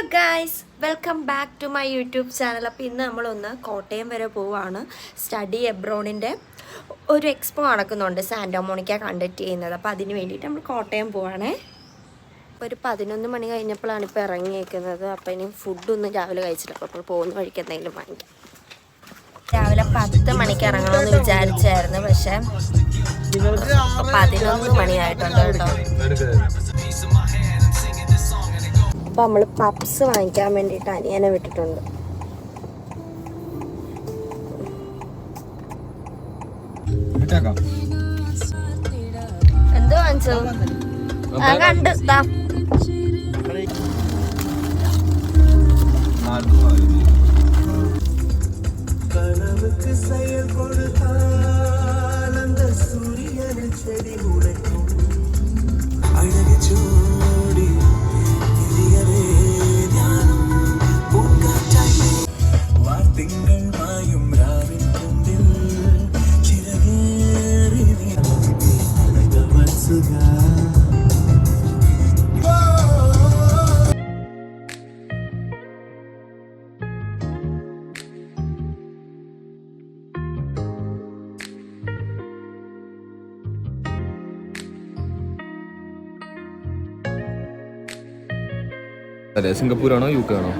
Hello guys welcome back to my YouTube channel അപ്പോൾ ഇന്ന് നമ്മളൊന്ന് കോട്ടയം വരെ പോവുകയാണ് സ്റ്റഡി എബ്രോണിന്റെ ഒരു എക്സ്പോ നടക്കുന്നുണ്ട് സാൻഡോമോണിക്ക കണ്ടക്ട് ചെയ്യുന്നത്. അപ്പോൾ അതിന് വേണ്ടിയിട്ട് നമ്മൾ കോട്ടയം പോവാണേ. ഒരു പതിനൊന്ന് മണി കഴിഞ്ഞപ്പോഴാണ് ഇപ്പോൾ ഇറങ്ങിയേക്കുന്നത്. അപ്പോൾ ഇനി ഫുഡൊന്നും രാവിലെ കഴിച്ചിട്ട് അപ്പോൾ അപ്പോൾ പോകുന്ന വഴിക്ക് എന്തെങ്കിലും വാങ്ങിക്കാം. രാവിലെ പത്ത് മണിക്ക് ഇറങ്ങണമെന്ന് വിചാരിച്ചായിരുന്നു. പക്ഷേ പതിനൊന്ന് മണിയായിട്ടുണ്ട് കേട്ടോ. അപ്പോൾ നമ്മൾ പപ്സ് വാങ്ങിക്കാൻ വേണ്ടിയിട്ട് അനിയനെ വിട്ടിട്ടുണ്ട് എന്ത് വാങ്ങിച്ചു ആ കണ്ട് ദാ. கனவுக்கு செயல் கொடுத்தால் அந்த சூரியன் செடி முளைக்கும் അതെ സിംഗപ്പൂരാണോ യു കെ ആണോ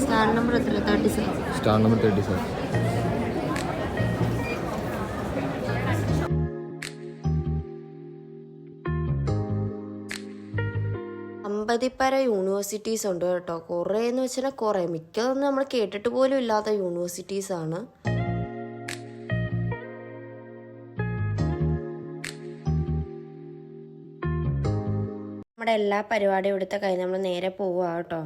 സ്റ്റാർ നമ്പർ എത്ര thirty seven star number thirty seven അമ്പതിപ്പര universities ഉണ്ട് കേട്ടോ. കുറേ എന്ന് വെച്ചാൽ കുറേ. മിക്കതൊന്നും നമ്മൾ കേട്ടിട്ട് പോലും ഇല്ലാത്ത യൂണിവേഴ്സിറ്റീസ് നമ്മുടെ എല്ലാ പരിപാടിയും ഇവിടുത്തെ കഴിഞ്ഞ് നമ്മൾ നേരെ പോവുക കേട്ടോ.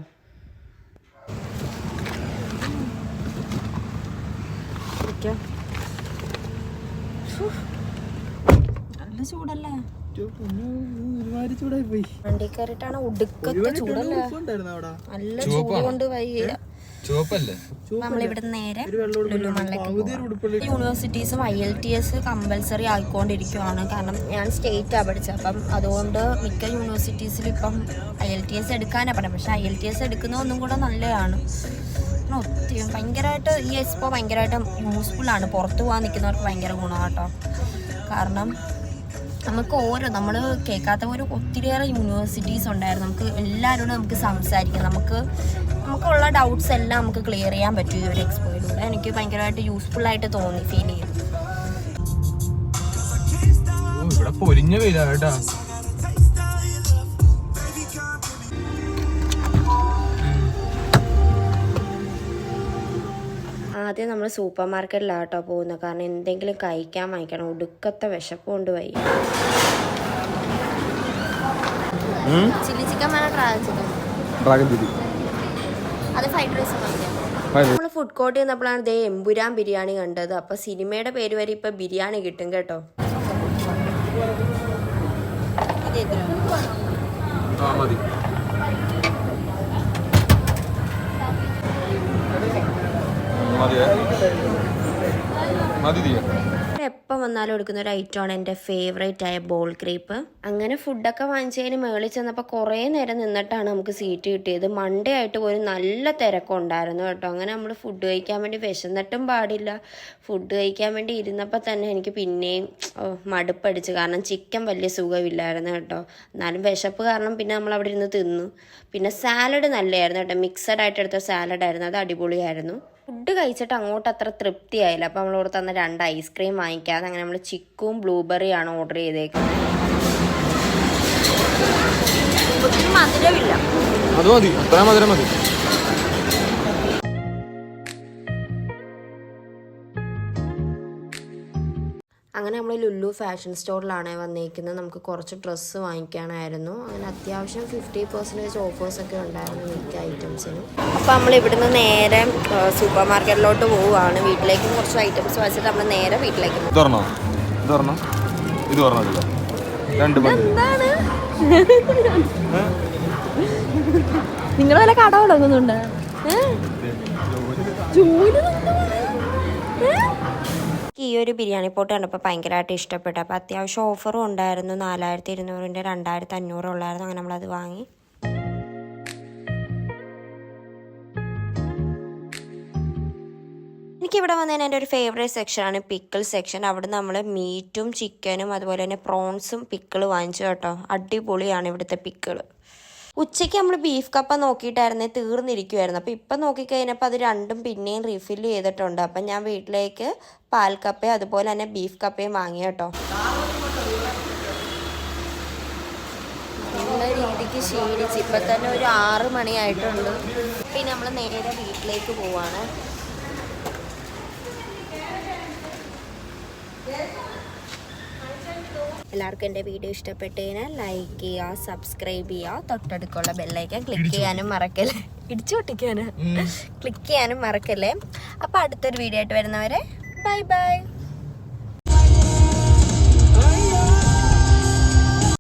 നല്ല ചൂടല്ലേ? ഒരുമാതിരി ചൂടായി പോയി വണ്ടി കയറിട്ടാണ് ഉടുക്കത്തെ ചൂടല്ലേ? ഉണ്ടായിരുന്നു അവിടെ. നല്ല ചൂട് കൊണ്ട് വയ്യ ചുവപ്പല്ലേ നമ്മളിവിടെ നേരെ. യൂണിവേഴ്സിറ്റീസും I L T S compulsory ആയിക്കൊണ്ടിരിക്കുവാണ്. കാരണം ഞാൻ സ്റ്റേറ്റാണ് പഠിച്ചത്. അപ്പം അതുകൊണ്ട് മിക്ക യൂണിവേഴ്സിറ്റീസിൽ ഇപ്പം ഐ എൽ ടി എസ് എടുക്കാനാണ് പറഞ്ഞത്. പക്ഷേ ഐ എൽ ടി എസ് എടുക്കുന്ന ഒന്നും കൂടെ നല്ലതാണ്. ഒത്തിരി ഭയങ്കരമായിട്ട് ഈ എക്സ്പോ ഭയങ്കരമായിട്ട് യൂസ്ഫുൾ ആണ്. പുറത്ത് പോകാൻ നിൽക്കുന്നവർക്ക് ഭയങ്കര ഗുണമാണ് കേട്ടോ. കാരണം നമുക്ക് ഓരോ നമ്മൾ കേൾക്കാത്ത ഒരു ഒത്തിരിയേറെ യൂണിവേഴ്സിറ്റീസ് ഉണ്ടായിരുന്നു. നമുക്ക് എല്ലാവരോടും നമുക്ക് സംസാരിക്കാം. നമുക്ക് നമുക്കുള്ള ഡൗട്ട്സ് എല്ലാം നമുക്ക് ക്ലിയർ ചെയ്യാൻ പറ്റും ഈ ഒരു എക്സ്പോയിലൂടെ എനിക്ക് ഭയങ്കരമായിട്ട് യൂസ്ഫുൾ ആയിട്ട് തോന്നി ഫീൽ ചെയ്തു. ഇവിടെ പൊരിഞ്ഞ ആദ്യം നമ്മൾ സൂപ്പർ മാർക്കറ്റിലാണ് കേട്ടോ പോകുന്നത് കാരണം എന്തെങ്കിലും കഴിക്കാൻ വാങ്ങിക്കണം. ഒടുക്കത്തെ വിശപ്പ് കൊണ്ട് വയ്യ. ചില്ലി ചിക്കൻ വേണം ട്രാവൽ ചിക്കൻ ഡ്രാഗൺ അത് ഫ്രൈഡ് റൈസ് വാങ്ങിക്കാം നമ്മൾ ഫുഡ് കോർട്ടിൽ നിന്നപ്പോഴാണ് ദേ എമ്പുരാൻ ബിരിയാണി കണ്ടത്. അപ്പൊ സിനിമയുടെ പേര് വരെ ഇപ്പൊ ബിരിയാണി കിട്ടും കേട്ടോ? മതി. മതി വന്നാലും എടുക്കുന്ന ഒരു ഐറ്റമാണ് എന്റെ ഫേവറേറ്റ് ആയ ബോൾ ക്രീപ്പ് അങ്ങനെ ഫുഡൊക്കെ വാങ്ങിച്ചതിന് മേളിൽ ചെന്നപ്പോൾ കുറേ നേരം നിന്നിട്ടാണ് നമുക്ക് സീറ്റ് കിട്ടിയത്. മൺഡേ ആയിട്ട് ഒരു നല്ല തിരക്കുണ്ടായിരുന്നു കേട്ടോ. അങ്ങനെ നമ്മൾ ഫുഡ് കഴിക്കാൻ വേണ്ടി വിശന്നിട്ടും പാടില്ല. ഫുഡ് കഴിക്കാൻ വേണ്ടി ഇരുന്നപ്പോൾ തന്നെ എനിക്ക് പിന്നെയും മടുപ്പടിച്ച്. കാരണം ചിക്കൻ വലിയ സുഖമില്ലായിരുന്നു കേട്ടോ. എന്നാലും വിശപ്പ് കാരണം പിന്നെ നമ്മൾ അവിടെ ഇരുന്ന് തിന്നു. പിന്നെ സാലഡ് നല്ലതായിരുന്നു കേട്ടോ. മിക്സഡ് ആയിട്ട് എടുത്ത സാലഡ് ആയിരുന്നു. അത് അടിപൊളിയായിരുന്നു. ഫുഡ് കഴിച്ചിട്ട് അങ്ങോട്ട് അത്ര തൃപ്തിയായില്ല. അപ്പോൾ നമ്മൾ ഓർത്ത് തന്ന രണ്ട് ഐസ്ക്രീം വാങ്ങിക്കാതെ അങ്ങനെ നമ്മൾ ചിക്കും ബ്ലൂബെറിയാണ് ഓർഡർ ചെയ്തേക്കുന്നത്. മധുരമില്ല. അത് മതി. അത്ര മധുരം മതി. അങ്ങനെ നമ്മൾ ലുല്ലു ഫാഷൻ സ്റ്റോറിലാണ് വന്നേക്കുന്നത്. നമുക്ക് കുറച്ച് ഡ്രസ്സ് വാങ്ങിക്കാനായിരുന്നു. അങ്ങനെ അത്യാവശ്യം ഫിഫ്റ്റി പെർസെന്റേജ് ഓഫേഴ്സൊക്കെ ഉണ്ടായിരുന്നു മിക്ക ഐറ്റംസിനും അപ്പോൾ നമ്മൾ ഇവിടുന്ന് നേരെ സൂപ്പർ മാർക്കറ്റിലോട്ട് പോവുകയാണ്. വീട്ടിലേക്ക് കുറച്ച് ഐറ്റംസ് വാങ്ങിച്ചിട്ട് നമ്മൾ നേരെ വീട്ടിലേക്ക് നിങ്ങൾ വല്ല കട തുടങ്ങുന്നുണ്ട്? ഈ ഒരു ബിരിയാണി പോട്ട് കണ്ടപ്പോൾ ഭയങ്കരമായിട്ട് ഇഷ്ടപ്പെട്ടു. അപ്പോൾ അത്യാവശ്യം ഓഫറും ഉണ്ടായിരുന്നു. നാലായിരത്തി ഇരുന്നൂറിന്റെ രണ്ടായിരത്തി അഞ്ഞൂറുള്ളായിരുന്നു അങ്ങനെ നമ്മളത് വാങ്ങി. എനിക്കിവിടെ വന്നതിന് എന്റെ ഒരു ഫേവറേറ്റ് സെക്ഷനാണ് പിക്കിൾ സെക്ഷൻ അവിടെ നമ്മൾ മീറ്റും ചിക്കനും അതുപോലെ തന്നെ പ്രോൺസും പിക്കിൾ വാങ്ങിച്ചു കേട്ടോ. അടിപൊളിയാണ് ഇവിടുത്തെ പിക്കിൾ ഉച്ചയ്ക്ക് നമ്മൾ ബീഫ് കപ്പ നോക്കിയിട്ടായിരുന്നേ തീർന്നിരിക്കുമായിരുന്നു അപ്പോൾ ഇപ്പം നോക്കിക്കഴിഞ്ഞപ്പോൾ അത് രണ്ടും പിന്നെയും റീഫിൽ ചെയ്തിട്ടുണ്ട്. അപ്പം ഞാൻ വീട്ടിലേക്ക് പാൽ കപ്പയും അതുപോലെ തന്നെ ബീഫ് കപ്പയും വാങ്ങി കേട്ടോ. രീതിക്ക് ക്ഷീണിച്ച് ഇപ്പം തന്നെ ഒരു ആറ് മണിയായിട്ടുണ്ട്. പിന്നെ നമ്മൾ നേരെ വീട്ടിലേക്ക് പോവാണ്. എല്ലാവർക്കും എന്റെ വീഡിയോ ഇഷ്ടപ്പെട്ടതിനാൽ ലൈക്ക് ചെയ്യുക സബ്സ്ക്രൈബ് ചെയ്യുക. തൊട്ടടുക്കുള്ള ബെല്ലൈക്കൻ ക്ലിക്ക് ചെയ്യാനും മറക്കല്ലേ? ഇടിച്ചു പൊട്ടിക്കാന്? ക്ലിക്ക് ചെയ്യാനും മറക്കല്ലേ? അപ്പോൾ അടുത്തൊരു വീഡിയോ ആയിട്ട് വരുന്നവരെ ബൈ ബൈ